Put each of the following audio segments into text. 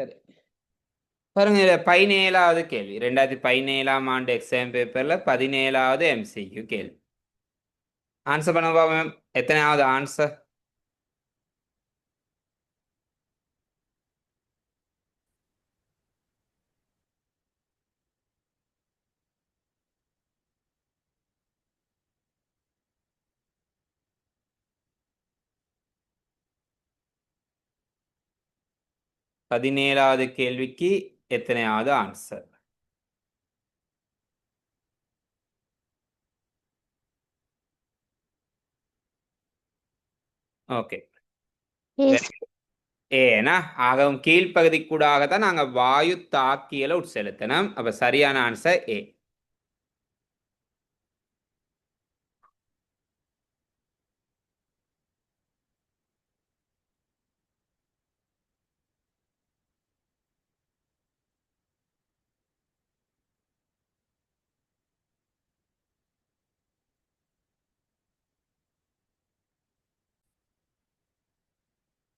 சரி. பாருங்க பதினேழாவது கேள்வி. ரெண்டாயிரத்தி பதினேழாம் ஆண்டு எக்ஸாம் பேப்பர்ல பதினேழாவது எம்சிக்யூ கேள்வி. ஆன்சர் பண்ண எத்தனையாவது ஆன்சர் பதினேழாவது கேள்விக்கு எத்தனையாவது ஆன்சர் ஓகே ஏன்னா ஆகவும் கீழ்ப்பகுதிக்கூடாக தான் நாங்க வாயு தாக்கியலை உட்செலுத்தணும். அப்ப சரியான ஆன்சர் ஏ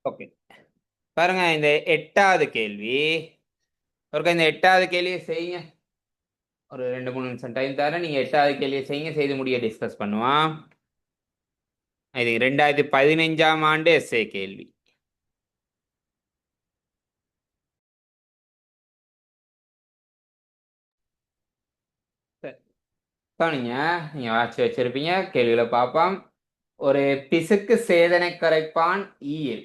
ஓகே பாருங்க இந்த எட்டாவது கேள்வி. ஒருக்கா இந்த எட்டாவது கேள்வியை செய்யுங்க. ஒரு ரெண்டு மூணு நிமிஷம் டைம் தரேன். நீங்க எட்டாவது கேள்வியை செய்யுங்க. செய்து முடிய டிஸ்கஸ் பண்ணுவோம். இது ரெண்டாயிரத்தி பதினைஞ்சாம் ஆண்டு எஸ்ஏ கேள்வி. கவனிங்க. நீங்க வாட்சி வச்சிருப்பீங்க. கேள்விகளை பார்ப்போம். ஒரு பிசுக்கு சேதனை கரைப்பான் ஈயில்.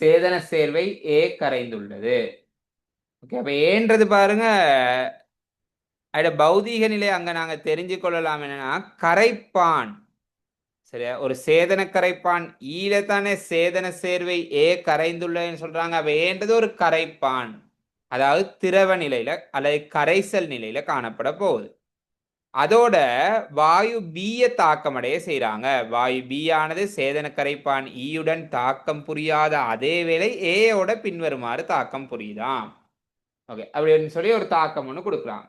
சேதன சேர்வை ஏ கரைந்துள்ளது. ஓகே அப்போ ஏன்றது பாருங்க அதோட பௌதீக நிலை அங்கே நாங்கள் தெரிஞ்சு கொள்ளலாம் என்னன்னா கரைப்பான். சரியா? ஒரு சேதன கரைப்பான் e ஈல தானே சேதன சேர்வை ஏ கரைந்துள்ளதுன்னு சொல்றாங்க. அப்போ ஏன்றது ஒரு கரைப்பான்? அதாவது திரவ நிலையில அல்லது கரைசல் நிலையில காணப்பட போகுது. அதோட வாயு பிய தாக்கமடைய செய்கிறாங்க வாயு பி ஆனது சேதன கரைப்பான் ஈயுடன் தாக்கம் புரியாத அதே வேளை ஏயோட பின்வருமாறு தாக்கம் புரியுதாம். ஓகே அப்படின்னு சொல்லி ஒரு தாக்கம் ஒன்று கொடுக்குறாங்க.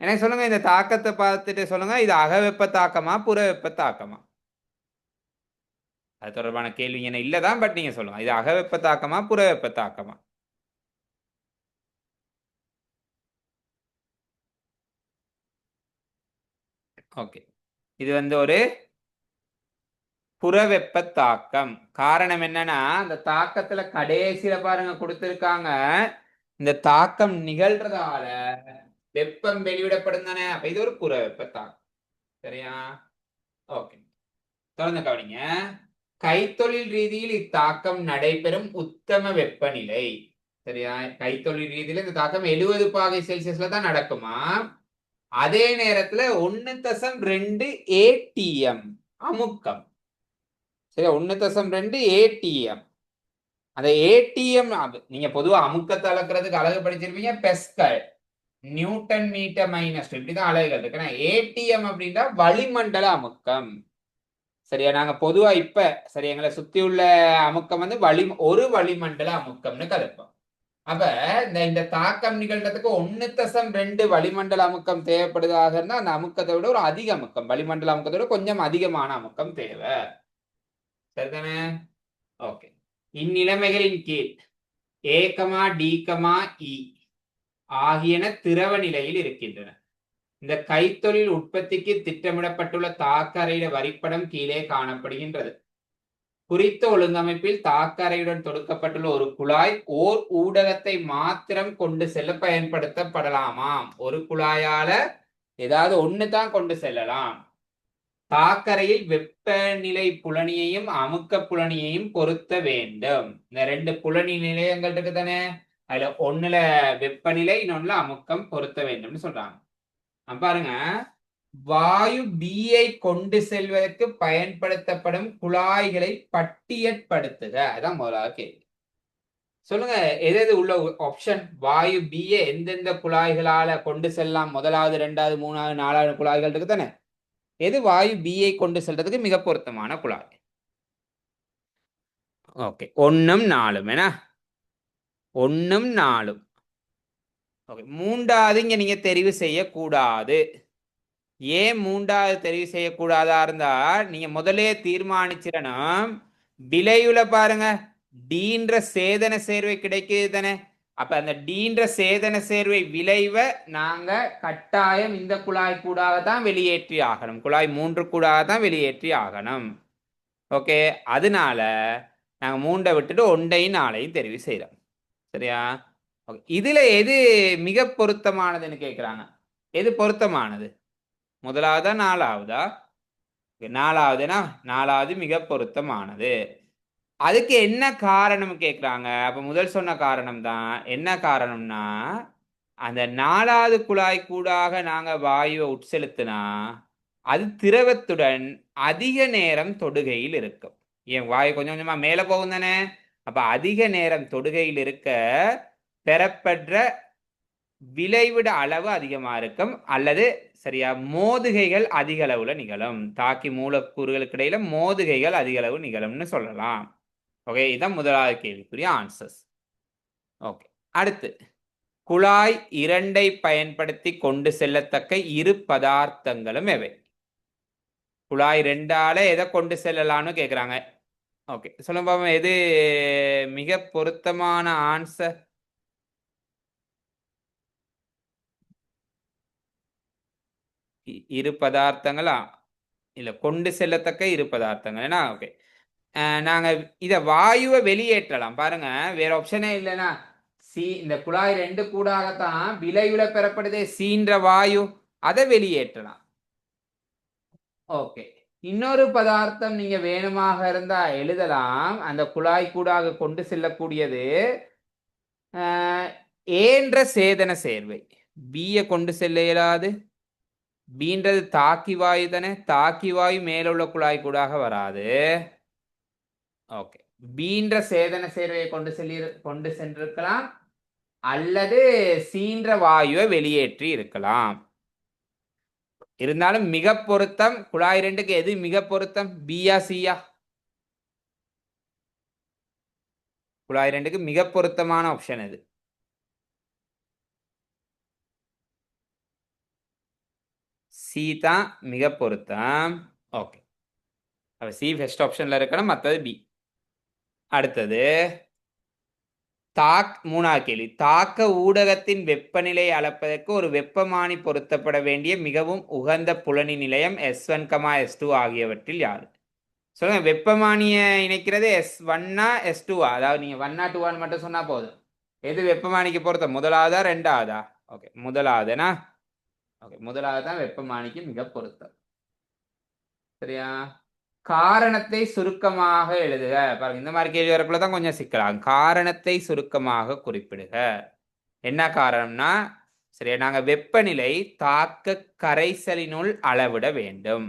எனக்கு சொல்லுங்க? இந்த தாக்கத்தை பார்த்துட்டு சொல்லுங்க. இது அகவெப்ப தாக்கமா புற வெப்ப தாக்கமா? அது தொடர்பான கேள்வி என்ன இல்லைதான் பட் நீங்க சொல்லுங்க. இது அகவெப்ப தாக்கமா புற வெப்ப தாக்கமா? ஓகே இது வந்து ஒரு புறவெப்ப தாக்கம் காரணம் என்னன்னா அந்த தாக்கத்துல கடைசியில பாருங்க கொடுத்துருக்காங்க. இந்த தாக்கம் நிகழ்றதால வெப்பம் வெளிவிடப்படும் தானே அப்ப இது ஒரு புறவெப்ப தாக்கம் சரியா? ஓகே தொடர்ந்து கவனிங்க. கைத்தொழில் ரீதியில் இத்தாக்கம் நடைபெறும் உத்தம வெப்பநிலை. சரியா? கைத்தொழில் ரீதியில இந்த தாக்கம் எழுபது பாகை செல்சியஸ்ல தான் நடக்குமா? அதே நேரத்துல ஒன்னு தசம் ரெண்டு ஏடிஎம் அமுக்கம். சரி ஒன்னு தசம் ரெண்டு ஏடிஎம் அந்த ஏடிஎம் நீங்க பொதுவா அமுக்கத்தை அளக்குறதுக்கு அழகு படிச்சிருப்பீங்க பெஸ்கல். நியூட்டன் மீட்டர் மைனஸ் இப்படிதான் அழகுகள் இருக்கு. ஆனா ஏடிஎம் அப்படின்னா வளிமண்டல அமுக்கம். சரியா? நாங்க பொதுவா இப்ப சரி எங்களை சுத்தி உள்ள அமுக்கம் வந்து வளி ஒரு வளிமண்டல அமுக்கம்னு கருப்போம் அப்ப இந்த இந்த தாக்கம் நிகழ்றதுக்கு ஒன்னு தசம் ரெண்டு வளிமண்டல அமுக்கம் தேவைப்படுதாக இருந்தா அந்த அமுக்கத்தை விட ஒரு அதிக அமுக்கம். வளிமண்டல அமுக்கத்தை விட கொஞ்சம் அதிகமான அமுக்கம் தேவை. சரிதானே? ஓகே. இந்நிலைமைகளின் கீழ் ஏகமா டிகமா இ ஆகியன திரவ நிலையில் இருக்கின்றன. இந்த கைத்தொழில் உற்பத்திக்கு திட்டமிடப்பட்டுள்ள தாக்கரையிட வரிப்படம் கீழே காணப்படுகின்றது. குறித்த ஒழுங்கமைப்பில் தாக்கரையுடன் தொடுக்கப்பட்டுள்ள ஒரு குழாய் ஓர் ஊடகத்தை மாத்திரம் கொண்டு செல்ல பயன்படுத்தப்படலாமாம். ஒரு குழாயால ஏதாவது ஒண்ணு தான் கொண்டு செல்லலாம். தாக்கரையில் வெப்பநிலை புலனியையும் அமுக்க புலனியையும் பொருத்த வேண்டும். இந்த ரெண்டு புலனி நிலையங்கள் இருக்கு தானே அதுல ஒண்ணுல வெப்பநிலை இன்னொன்னுல அமுக்கம் பொருத்த வேண்டும்னு சொல்றாங்க. பாருங்க. வாயு பியை கொண்டு செல்வதற்கு பயன்படுத்தப்படும் குழாய்களை பட்டியற்படுத்துக. அதான் முதலாக கேள்வி. சொல்லுங்க எது எது உள்ள ஆப்ஷன் வாயு பியை எந்தெந்த குழாய்களால கொண்டு செல்லலாம்? முதலாவது ரெண்டாவது மூணாவது நாலாவது குழாய்கள் இருக்கு தானே? எது வாயு பியை கொண்டு செல்றதுக்கு மிக பொருத்தமான குழாய்? ஓகே ஒன்னும் நாலும் என்ன? ஒன்னும் நாலும். ஓகே மூன்றாவது இங்க நீங்க தெரிவு செய்யக்கூடாது. ஏன் மூன்றாவது தெரிவு செய்யக்கூடாதா இருந்தா நீங்க முதலே தீர்மானிச்சிடணும். விலையுல பாருங்க. டீன்ற சேதன சேர்வை கிடைக்குது தானே. அப்ப அந்த டீன்ற சேதன சேர்வை விளைவை நாங்க கட்டாயம் இந்த குழாய் கூடாக தான் வெளியேற்றி ஆகணும். குழாய் மூன்று கூடாக தான் வெளியேற்றி ஆகணும். ஓகே? அதனால நாங்க மூண்டை விட்டுட்டு ஒன்றையும் நாளையும் தெரிவு செய்யறோம். சரியா? ஓகே. இதுல எது மிக பொருத்தமானதுன்னு கேக்குறாங்க. எது பொருத்தமானது? முதலாவதா நாலாவதா? நாலாவதுன்னா நாலாவதுனா நாலாவது மிக பொருத்தமானது. அதுக்கு என்ன காரணம் கேட்குறாங்க அப்போ முதல் சொன்ன காரணம் தான் என்ன காரணம்னா அந்த நாலாவது குழாய் கூடாக நாங்கள் வாயுவை உட்செலுத்தினா அது திரவத்துடன் அதிக நேரம் தொடுகையில் இருக்கும். என் வாயு கொஞ்சம் கொஞ்சமாக மேலே போகும் தானே? அப்போ அதிக நேரம் தொடுகையில் இருக்க பெறப்படுற விளைவிட அளவு அதிகமாக இருக்கும். அல்லது சரியா? மோதுகைகள் அதிக அளவுல நிகழும். தாக்கி மூலக்கூறுகளுக்கு இடையில மோதுகைகள் அதிக அளவு நிகழும்னு சொல்லலாம். ஓகே? இதுதான் முதலாவது கேள்விக்குரிய ஆன்சர்ஸ் ஓகே. அடுத்து குழாய் இரண்டை பயன்படுத்தி கொண்டு செல்லத்தக்க இரு பதார்த்தங்களும் எவை? குழாய் ரெண்டால எதை கொண்டு செல்லலாம்னு கேட்குறாங்க ஓகே. சொல்லுங்க எது மிக பொருத்தமான ஆன்சர் இரு பதார்த்தங்களா? இல்லை கொண்டு செல்லத்தக்க இரு பதார்த்தங்கள். ஏன்னா ஓகே. நாங்கள் இதை வாயுவை வெளியேற்றலாம். பாருங்க. வேற ஆப்ஷனே இல்லைன்னா சி இந்த குழாய் ரெண்டு கூடாகத்தான் விளைவில் பெறப்படுதே. சீன்ற வாயு அதை வெளியேற்றலாம். ஓகே. இன்னொரு பதார்த்தம் நீங்க வேணுமாக இருந்தா எழுதலாம். அந்த குழாய் கூடாக கொண்டு செல்லக்கூடியது ஏன்ற சேதன சேர்வை. பிய கொண்டு செல்ல இயலாது. பீன்றது தாக்கி வாயு தானே? தாக்கி வாயு மேல உள்ள குழாய் கூடாக வராது. ஓகே. பீன்ற சேதன சேர்வையை கொண்டு செல்லி கொண்டு சென்றிருக்கலாம். அல்லது சீன்ற வாயுவை வெளியேற்றி இருக்கலாம். இருந்தாலும் மிக பொருத்தம் குழாய் ரெண்டுக்கு எது மிக பொருத்தம்? பியா சியா. குழாய் ரெண்டுக்கு மிக பொருத்தமான ஆப்ஷன் எது சீதா மிக பொருத்தம். ஓகே அப்போ சி ஃபஸ்ட் ஆப்ஷனில் இருக்கணும் மற்றது பி அடுத்தது தாக் மூணாவது கேள்வி. தாக்க ஊடகத்தின் வெப்பநிலையை அளப்பதற்கு ஒரு வெப்பமானி பொருத்தப்பட வேண்டிய மிகவும் உகந்த புலனி நிலையம் S one comma S two ஆகியவற்றில் யார்? சொல்லுங்க வெப்பமானியை இணைக்கிறது எஸ் ஒன்னா எஸ் டூவா அதாவது நீங்கள் ஒன்னா டூவான்னு மட்டும் சொன்னால் போதும். எது வெப்பமானிக்கு பொருத்தம்? முதலாவதா ரெண்டாவதா? ஓகே முதலாவதுனா ஓகே முதலாவது தான் வெப்பமானிக்கு மிக பொருத்தம். சரியா? காரணத்தை சுருக்கமாக எழுதுக. பாருங்க இந்த மாதிரி கேள்வி வரக்குள்ள தான் கொஞ்சம் சிக்கலாம். காரணத்தை சுருக்கமாக குறிப்பிடுக. என்ன காரணம்னா சரியா நாங்க வெப்பநிலை தாக்க கரைசலினுள் அளவிட வேண்டும்.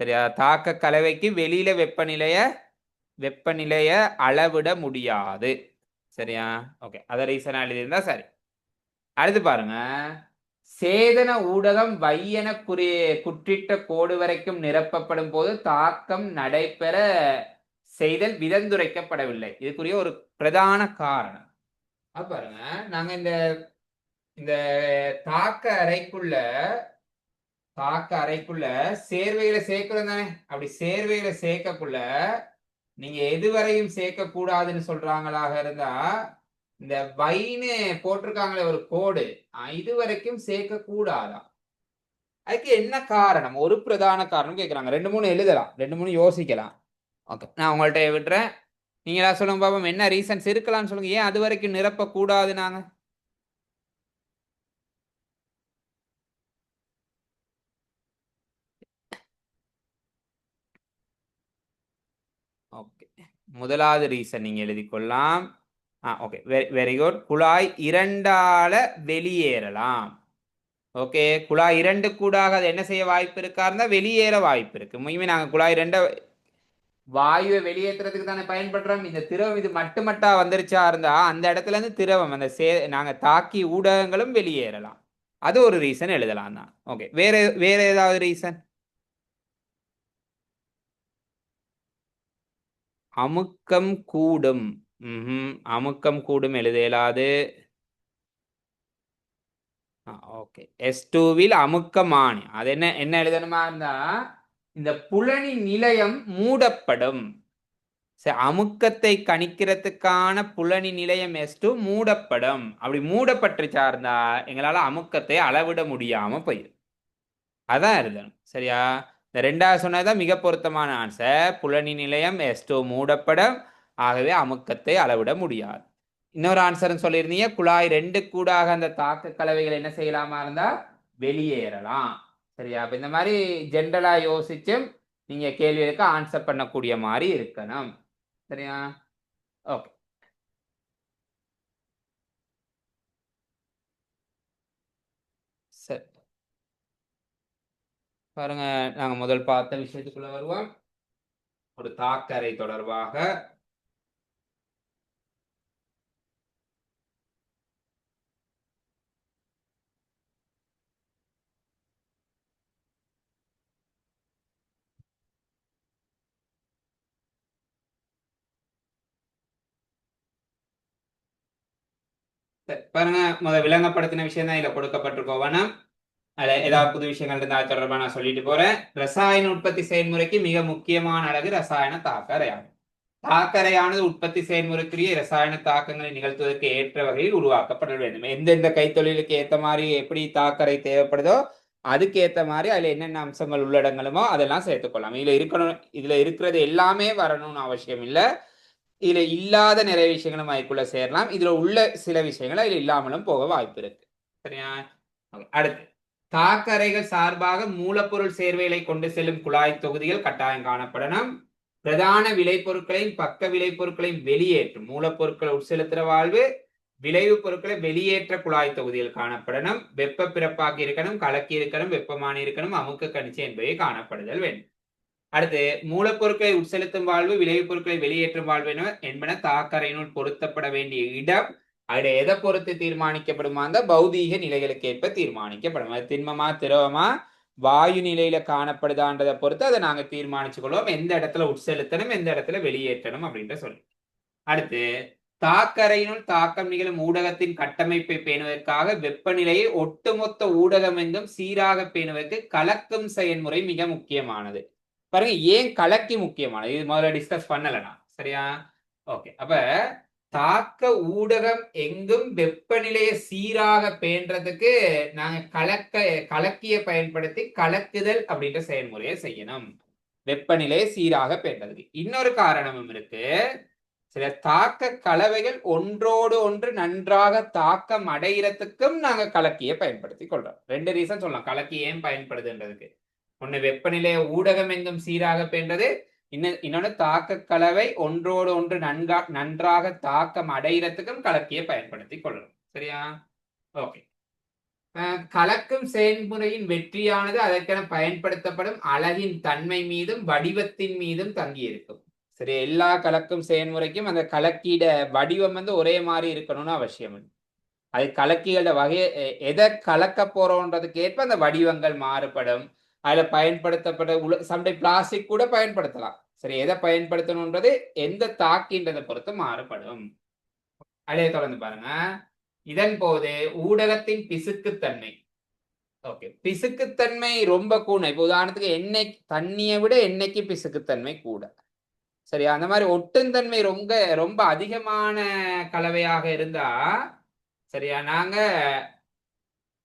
சரியா? தாக்க கலவைக்கு வெளியில வெப்பநிலைய வெப்பநிலைய அளவிட முடியாது. சரியா? ஓகே அதை ரீசனா எழுதியிருந்தா சரி. அடுத்து பாருங்க. சேதன ஊடகம் வையென குறி குற்றிட்ட கோடு வரைக்கும் நிரப்பப்படும் போது தாக்கம் நடைபெற செய்தல் விதந்துரைக்கப்படவில்லை. இதுக்குரிய ஒரு பிரதான காரணம். அப்புறம் பாருங்க நாங்க இந்த இந்த தாக்க அறைக்குள்ள தாக்க அறைக்குள்ள சேர்வையில சேர்க்கிறோம் தானே? அப்படி சேர்வையில சேர்க்கக்குள்ள நீங்க எதுவரையும் சேர்க்க கூடாதுன்னு சொல்றாங்களாக இருந்தா இந்த வைன்னு போட்டிருக்காங்களே ஒரு கோடு. இது வரைக்கும் சேர்க்க கூடாதா அதுக்கு என்ன காரணம்? ஒரு பிரதான காரணம் கேட்குறாங்க ரெண்டு மூணு எழுதலாம். ரெண்டு மூணு யோசிக்கலாம். ஓகே. நான் உங்கள்கிட்ட விட்டுறேன். நீங்களா சொல்லுங்க பாப்போம் என்ன ரீசன்ஸ் இருக்கலாம்னு சொல்லுங்க. ஏன் அது வரைக்கும் நிரப்ப கூடாது நாங்க ஓகே. முதலாவது ரீசன் நீங்க எழுதிக்கொள்ளலாம். ஆ ஓகே வெரி வெரி குட் குழாய் இரண்டால வெளியேறலாம். ஓகே குழாய் இரண்டு கூடாக அது என்ன செய்ய வாய்ப்பு இருக்கா இருந்தால் வெளியேற வாய்ப்பு இருக்கு. முக்கியமே நாங்கள் குழாய் ரெண்ட வாயுவை வெளியேற்றுறதுக்கு தானே பயன்படுறோம். இந்த திரவம் இது மட்டுமட்டா வந்துருச்சா இருந்தா அந்த இடத்துல இருந்து திரவம் அந்த சே நாங்கள் தாக்கி ஊடகங்களும் வெளியேறலாம். அது ஒரு ரீசன் எழுதலாம் தான். ஓகே வேற வேற ஏதாவது ரீசன் அமுக்கம் கூடும். ம்ஹும். அமுக்கம் கூடும் எழுதேலாது. ஆ ஓகே. எஸ் டூவில் அமுக்கமானி. அது என்ன என்ன எழுதணுமா இருந்தா இந்த புலனி நிலையம் மூடப்படும். சரி அமுக்கத்தை கணிக்கிறதுக்கான புலனி நிலையம் எஸ்டு மூடப்படும். அப்படி மூடப்பட்டுச்சா இருந்தா எங்களால அமுக்கத்தை அளவிட முடியாம போயிடும் அதான் எழுதணும். சரியா? இந்த ரெண்டாவது சொன்னதுதான் மிக பொருத்தமான ஆன்சர் புலனி நிலையம் எஸ்டோ மூடப்படும். ஆகவே அமுக்கத்தை அளவிட முடியாது. இன்னொரு ஆன்சர்னு சொல்லியிருந்தீங்க குழாய் ரெண்டு கூடாக அந்த தாக்க கலவைகள் என்ன செய்யலாமா இருந்தா வெளியேறலாம். சரியா? அப்ப இந்த மாதிரி ஜென்ரலா யோசிச்சும் நீங்க கேள்விகளுக்கு ஆன்சர் பண்ணக்கூடிய மாதிரி இருக்கணும். சரியா? ஓகே சரி. பாருங்க நாங்க முதல் பார்த்த விஷயத்துக்குள்ள வருவோம். ஒரு தாக்கரை தொடர்பாக சரி, பாருங்க முத விளங்கப்படுத்தின விஷயம் தான் இதுல கொடுக்கப்பட்டிருக்கோம். அதுல ஏதாவது புது விஷயங்கள் இருந்தா தொடர்பா நான் சொல்லிட்டு போறேன். ரசாயன உற்பத்தி செயல்முறைக்கு மிக முக்கியமான அழகு ரசாயன தாக்கரையாகும். தாக்கரையானது உற்பத்தி செயல்முறைக்குரிய ரசாயன தாக்கங்களை நிகழ்த்துவதற்கு ஏற்ற வகையில் உருவாக்கப்பட வேண்டும். எந்தெந்த கைத்தொழிலுக்கு ஏத்த மாதிரி எப்படி தாக்கரை தேவைப்படுதோ அதுக்கு ஏத்த மாதிரி அதுல என்னென்ன அம்சங்கள் உள்ளடங்களுமோ அதெல்லாம் சேர்த்துக்கொள்ளலாம். இதுல இருக்கணும் இதுல இருக்கிறது எல்லாமே வரணும்னு அவசியம் இல்லை. இதுல இல்லாத நிறைய விஷயங்களும் அதுக்குள்ள சேரலாம். இதுல உள்ள சில விஷயங்கள் அதுல இல்லாமலும் போக வாய்ப்பு இருக்கு. சரியா? அடுத்து. தாக்கரைகள் சார்பாக மூலப்பொருள் சேர்வைகளை கொண்டு செல்லும் குழாய் தொகுதிகள் கட்டாயம் காணப்படணும். பிரதான விளைபொருட்களையும் பக்க விளைபொருட்களையும் வெளியேற்றும். மூலப்பொருட்களை உட்செலுத்துற வாழ்வு விளைவு பொருட்களை வெளியேற்ற குழாய் தொகுதிகள் காணப்படணும். வெப்ப பிறப்பாக்கி இருக்கணும் கலக்கி இருக்கணும் வெப்பமான இருக்கணும் அமுக்க கணிச்சு என்பவை காணப்படுதல் வேண்டும். அடுத்து மூலப்பொருட்களை உட்செலுத்தும் வாழ்வு விளைவுப் பொருட்களை வெளியேற்றும் வாழ்வு என- என்பன தாக்கரையினுள் பொருத்தப்பட வேண்டிய இடம். அது எதை பொறுத்து தீர்மானிக்கப்படுமா அந்த பௌதீக நிலைகளுக்கு ஏற்ப தீர்மானிக்கப்படும். அது திண்மமா திரவமா வாயு நிலையில காணப்படுதான்றதை பொறுத்து அதை நாங்க தீர்மானிச்சு கொள்வோம் எந்த இடத்துல உட்செலுத்தணும் எந்த இடத்துல வெளியேற்றணும் அப்படின்ற சொல்லி அடுத்து தாக்கரையினுள் தாக்கம் நிகழும் ஊடகத்தின் கட்டமைப்பை பேணுவதற்காக வெப்பநிலையை ஒட்டுமொத்த ஊடகம் எங்கும் சீராக பேணுவதற்கு கலக்கும் செயல்முறை மிக முக்கியமானது. பாருங்க ஏன் கலக்கி முக்கியமானது? இது முதல்ல டிஸ்கஸ் பண்ணலனா சரியா? ஓகே அப்ப தாக்க ஊடகம் எங்கும் வெப்பநிலையை சீராக பேன்றதுக்கு நாங்க கலக்க கலக்கிய பயன்படுத்தி கலக்குதல் அப்படின்ற செயல்முறையை செய்யணும். வெப்பநிலையை சீராக பேன்றதுக்கு இன்னொரு காரணமும் இருக்கு. சில தாக்க கலவைகள் ஒன்றோடு ஒன்று நன்றாக தாக்கம் அடைகிறதுக்கும் நாங்க கலக்கிய பயன்படுத்தி கொள்றோம். ரெண்டு ரீசன் சொல்லலாம். கலக்கி ஏன் பயன்படுதுன்றதுக்கு. ஒண்ணு வெப்பநிலையை ஊடகம் எங்கும் சீராக பேன்றது இன்னும் இன்னொன்னு தாக்க கலவை ஒன்றோடு ஒன்று நன்கா நன்றாக தாக்கம் அடைகிறதுக்கும் கலக்கிய பயன்படுத்தி கொள்ளணும். சரியா? ஓகே. கலக்கும் செயல்முறையின் வெற்றியானது அதற்கென பயன்படுத்தப்படும் அழகின் தன்மை மீதும் வடிவத்தின் மீதும் தங்கியிருக்கும் சரி எல்லா கலக்கும் செயல்முறைக்கும் அந்த கலக்கீட வடிவம் வந்து ஒரே மாதிரி இருக்கணும்னு அவசியம் அது கலக்கிகளோட வகையை எதை கலக்க போறோன்றதுக்கு ஏற்ப அந்த வடிவங்கள் மாறுபடும். அதில் பயன்படுத்தப்பட்ட உல சம்டை பிளாஸ்டிக் கூட பயன்படுத்தலாம். சரி எதை பயன்படுத்தணுன்றது எந்த தாக்கின்றதை பொறுத்து மாறுபடும். அதே தொடர்ந்து பாருங்க. இதன் போது ஊடகத்தின் பிசுக்குத்தன்மை. ஓகே பிசுக்குத்தன்மை ரொம்ப கூட இப்போ உதாரணத்துக்கு எண்ணெய் தண்ணியை விட எண்ணெய்க்கு பிசுக்குத்தன்மை கூட. சரியா? அந்த மாதிரி ஒட்டுந்தன்மை ரொம்ப ரொம்ப அதிகமான கலவையாக இருந்தா சரியா? நாங்க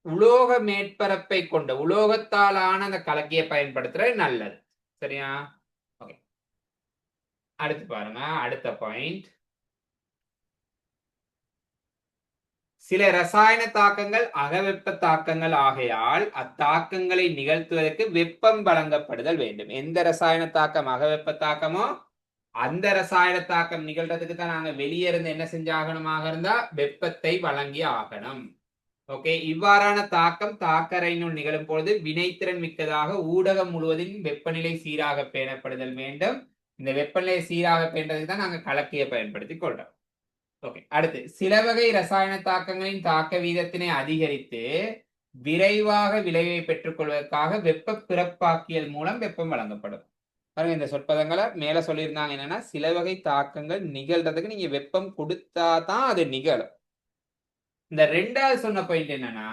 உலோக மேற்பரப்பை கொண்ட உலோகத்தால் ஆன அந்த கலக்கியை பயன்படுத்துறது நல்லது. சரியா? ஓகே அடுத்து பாருங்க. அடுத்த பாயிண்ட் சில ரசாயன தாக்கங்கள் அகவெப்ப தாக்கங்கள் ஆகையால் அத்தாக்கங்களை நிகழ்த்துவதற்கு வெப்பம் வழங்கப்படுதல் வேண்டும். எந்த ரசாயன தாக்கம்? அகவெப்ப தாக்கமோ? அந்த ரசாயன தாக்கம் நிகழ்றதுக்கு தான் நாங்க வெளியே இருந்து என்ன செஞ்சாகணுமாக இருந்தா வெப்பத்தை வழங்கி ஆகணும். ஓகே இவ்வாறான தாக்கம் தாக்கரையினுள் நிகழும் பொழுது வினைத்திறன் மிக்கதாக ஊடகம் முழுவதும் வெப்பநிலை சீராக பேணப்படுதல் வேண்டும். இந்த வெப்பநிலை சீராக பேண்டதுக்கு தான் நாங்கள் கலக்கியை பயன்படுத்தி கொள்றோம். ஓகே அடுத்து சில வகை ரசாயன தாக்கங்களின் தாக்க வீதத்தினை அதிகரித்து விரைவாக விளைவை பெற்றுக்கொள்வதற்காக வெப்ப பிறப்பாக்கியல் மூலம் வெப்பம் வழங்கப்படும். பாருங்க இந்த சொற்பதங்களை மேலே சொல்லியிருந்தாங்க என்னன்னா சில வகை தாக்கங்கள் நிகழ்றதுக்கு நீங்க வெப்பம் கொடுத்தா தான் அது நிகழும். இந்த ரெண்டாவது சொன்ன பாயிண்ட் என்னன்னா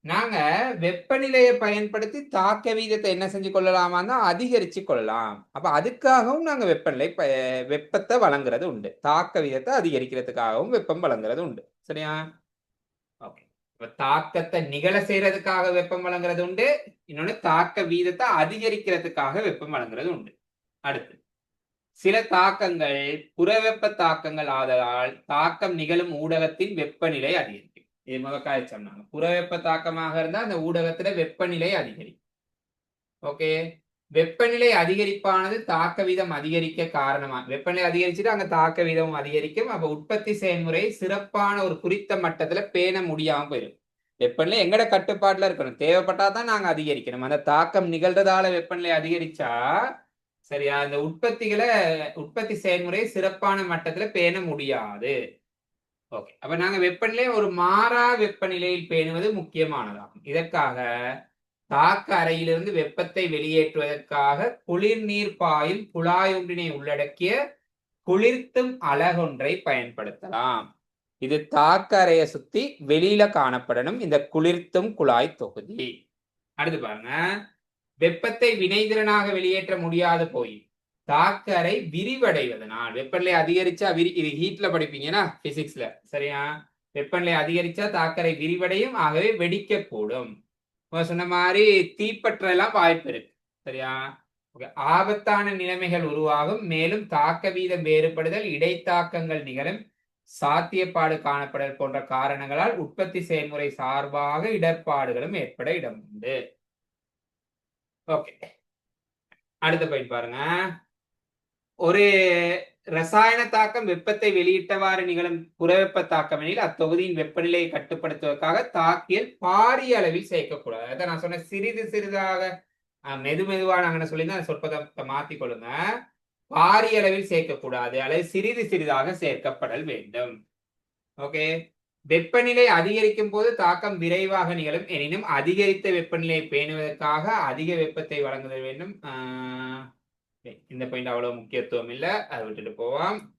நாங்க வெப்பநிலையை பயன்படுத்தி தாக்க வீதத்தை என்ன செஞ்சு கொள்ளலாமான்னா அதிகரிச்சு கொள்ளலாம். அப்ப அதுக்காகவும் நாங்க வெப்பநிலை ப- வெப்பத்தை வழங்குறது உண்டு. தாக்க வீதத்தை அதிகரிக்கிறதுக்காகவும் வெப்பம் வழங்குறது உண்டு. சரியா? ஓகே இப்ப தாக்கத்தை நிகழ செய்யறதுக்காக வெப்பம் வழங்குறது உண்டு. இன்னொன்னு தாக்க வீதத்தை அதிகரிக்கிறதுக்காக வெப்பம் வழங்குறது உண்டு. அடுத்து. சில தாக்கங்கள் புறவெப்ப தாக்கங்கள் ஆதலால் தாக்கம் நிகழும் ஊடகத்தின் வெப்பநிலை அதிகரிக்கும். இது முகக்காய சொன்னாங்க. புறவெப்ப தாக்கமாக இருந்தா அந்த ஊடகத்துல வெப்பநிலை அதிகரிக்கும். ஓகே? வெப்பநிலை அதிகரிப்பானது தாக்க வீதம் அதிகரிக்க காரணமா வெப்பநிலை அதிகரிச்சுட்டு அங்க தாக்க வீதமும் அதிகரிக்கும். அப்ப உற்பத்தி செயல்முறை சிறப்பான ஒரு குறித்த மட்டத்துல பேண முடியாம போயிடும். வெப்பநிலை எங்கட கட்டுப்பாட்டுல இருக்கணும். தேவைப்பட்டா தான் நாங்க அதிகரிக்கணும். அந்த தாக்கம் நிகழ்றதால வெப்பநிலை அதிகரிச்சா சரியா? இந்த உற்பத்திகளை உற்பத்தி செயல்முறை சிறப்பான மட்டத்துல பேண முடியாது. ஓகே. அப்ப நாங்க வெப்பநிலையை ஒரு மாறா வெப்பநிலையில் பேணுவது முக்கியமானதாகும். இதற்காக தாக்க அறையிலிருந்து வெப்பத்தை வெளியேற்றுவதற்காக குளிர்நீர் பாயும் குழாய் ஒன்றினை உள்ளடக்கிய குளிர்த்தும் அலகொன்றை பயன்படுத்தலாம். இது தாக்க அறையை சுத்தி வெளியில காணப்படணும். இந்த குளிர்த்தும் குழாய் தொகுதி. அடுத்து பாருங்க. வெப்பத்தை வினைதிறனாக வெளியேற்ற முடியாது போய் தாக்கரை விரிவடைவதனால் வெப்பநிலை அதிகரிச்சா விரி இது ஹீட்ல படிப்பீங்கன்னா பிசிக்ஸ்ல சரியா? வெப்பநிலை அதிகரிச்சா தாக்கரை விரிவடையும் ஆகவே வெடிக்கக்கூடும். சொன்ன மாதிரி தீப்பற்ற எல்லாம் வாய்ப்பு இருக்கு. சரியா? ஓகே. ஆபத்தான நிலைமைகள் உருவாகும். மேலும் தாக்க வீதம் வேறுபடுதல் இடைத்தாக்கங்கள் நிகழும். சாத்தியப்பாடு காணப்படல் போன்ற காரணங்களால் உற்பத்தி செயல்முறை சார்பாக இடர்பாடுகளும் ஏற்பட இடம் உண்டு. ஓகே அடுத்த பாயிண்ட் பாருங்க. ஒரு ரசாயன தாக்கம் வெப்பத்தை வெளியிட்டவாறு நிகழும் புறவெப்ப தாக்கம் எனில் அத்தொகுதியின் வெப்பநிலையை கட்டுப்படுத்துவதற்காக தாக்கியல் பாரிய அளவில் சேர்க்கக்கூடாது. அதான் நான் சொன்னேன் சிறிது சிறிதாக. மெது மெதுவானாங்கன்னு சொல்லி சொல்லியிருந்தேன் சொற்பதத்தை மாத்திக் கொள்ளுங்க. பாரிய அளவில் சேர்க்கக்கூடாது அல்லது சிறிது சிறிதாக சேர்க்கப்படல் வேண்டும். ஓகே வெப்பநிலை அதிகரிக்கும் போது தாக்கம் விரைவாக நிகழும். எனினும் அதிகரித்த வெப்பநிலையை பேணுவதற்காக அதிக வெப்பத்தை வழங்குதல் வேண்டும். ஆஹ் இந்த பாயிண்ட் அவ்வளவு முக்கியத்துவம் இல்லை. அதை விட்டுட்டு போவோம்.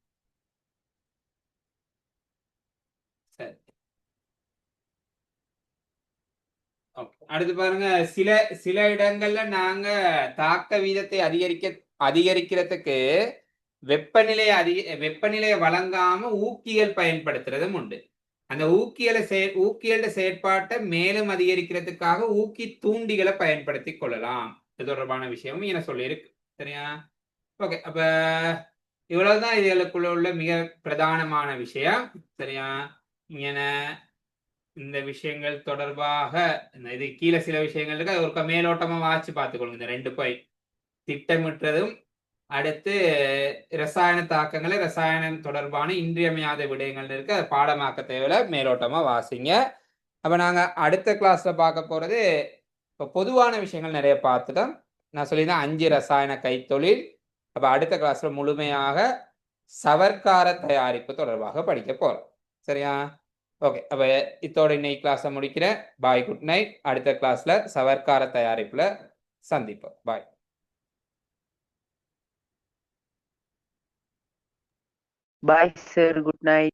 அடுத்து பாருங்க. சில சில இடங்கள்ல நாங்க தாக்க வீதத்தை அதிகரிக்க அதிகரிக்கிறதுக்கு வெப்பநிலை அதிக வெப்பநிலையை வழங்காம ஊக்கிகள் பயன்படுத்துறதும் உண்டு. அந்த ஊக்கியலை செய ஊக்கியல செயற்பாட்டை மேலும் அதிகரிக்கிறதுக்காக ஊக்கி தூண்டிகளை பயன்படுத்தி கொள்ளலாம். இது தொடர்பான விஷயமும் என சொல்லியிருக்கு. சரியா? ஓகே அப்ப இவ்வளவுதான் இதுகளுக்குள்ள உள்ள மிக பிரதானமான விஷயம். சரியா? இங்கன இந்த விஷயங்கள் தொடர்பாக இந்த இது கீழே சில விஷயங்கள் இருக்கு. அது ஒரு மேலோட்டமா வாட்சி பார்த்துக்கொள்ளுங்க. இந்த ரெண்டு போய் திட்டமிட்டதும் அடுத்து ரசாயன தாக்கங்களை ரசாயனம் தொடர்பான இன்றியமையாத விடயங்கள் இருக்கு. அதை பாடமாக்க தேவையில்ல. மேலோட்டமா வாசிங்க. அப்ப நாங்க அடுத்த கிளாஸ்ல பார்க்க போறது இப்போ பொதுவான விஷயங்கள் நிறைய பார்த்துட்டோம். நான் சொல்லியிருந்தேன் அஞ்சு ரசாயன கைத்தொழில். அப்போ அடுத்த கிளாஸ்ல முழுமையாக சவர்க்கார தயாரிப்பு தொடர்பாக படிக்க போறோம். சரியா? ஓகே அப்போ இத்தோட இன்னைக்கு கிளாஸை முடிக்கிறேன். பாய் குட் நைட் அடுத்த கிளாஸ்ல சவர்க்கார தயாரிப்புல சந்திப்போம். பாய் Bye, sir. Good night.